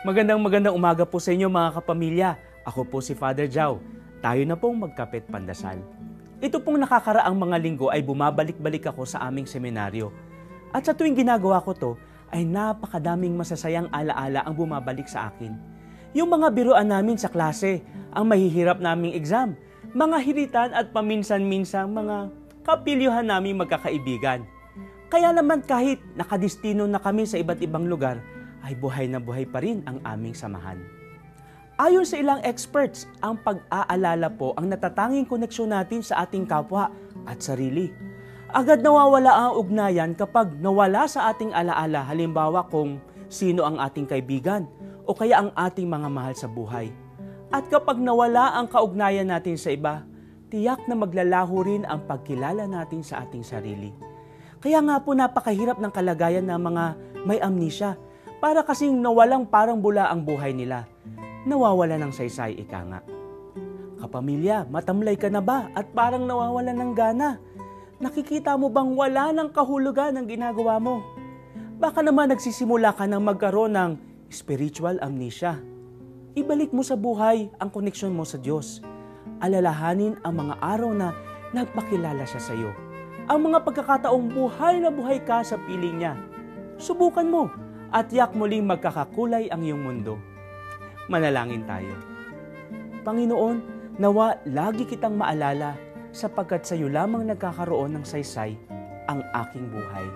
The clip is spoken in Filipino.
Magandang magandang umaga po sa inyo mga kapamilya. Ako po si Father Jao. Tayo na pong magkapit pandasal. Ito pong nakakaraang mga linggo ay bumabalik-balik ako sa aming seminaryo. At sa tuwing ginagawa ko to, ay napakadaming masasayang alaala ang bumabalik sa akin. Yung mga biruan namin sa klase, ang mahihirap naming exam, mga hiritan at paminsan-minsang mga kapilyuhan naming magkakaibigan. Kaya naman kahit nakadistino na kami sa iba't ibang lugar, ay buhay na buhay pa rin ang aming samahan. Ayon sa ilang experts, ang pag-aalala po ang natatanging koneksyon natin sa ating kapwa at sarili. Agad nawawala ang ugnayan kapag nawala sa ating alaala halimbawa kung sino ang ating kaibigan o kaya ang ating mga mahal sa buhay. At kapag nawala ang kaugnayan natin sa iba, tiyak na maglalaho rin ang pagkilala natin sa ating sarili. Kaya nga po napakahirap ng kalagayan ng mga may amnesia para kasing nawalang parang bula ang buhay nila. Nawawala ng saysay ika nga. Kapamilya, matamlay ka na ba at parang nawawala ng gana? Nakikita mo bang wala ng kahulugan ang ginagawa mo? Baka naman nagsisimula ka ng magkaroon ng spiritual amnesia. Ibalik mo sa buhay ang koneksyon mo sa Diyos. Alalahanin ang mga araw na nagpakilala siya sa iyo. Ang mga pagkakataong buhay na buhay ka sa piling niya. Subukan mo at yak muling magkakakulay ang iyong mundo. Manalangin tayo. Panginoon, nawa lagi kitang maalala sapagkat sa iyo lamang nagkakaroon ng saysay ang aking buhay.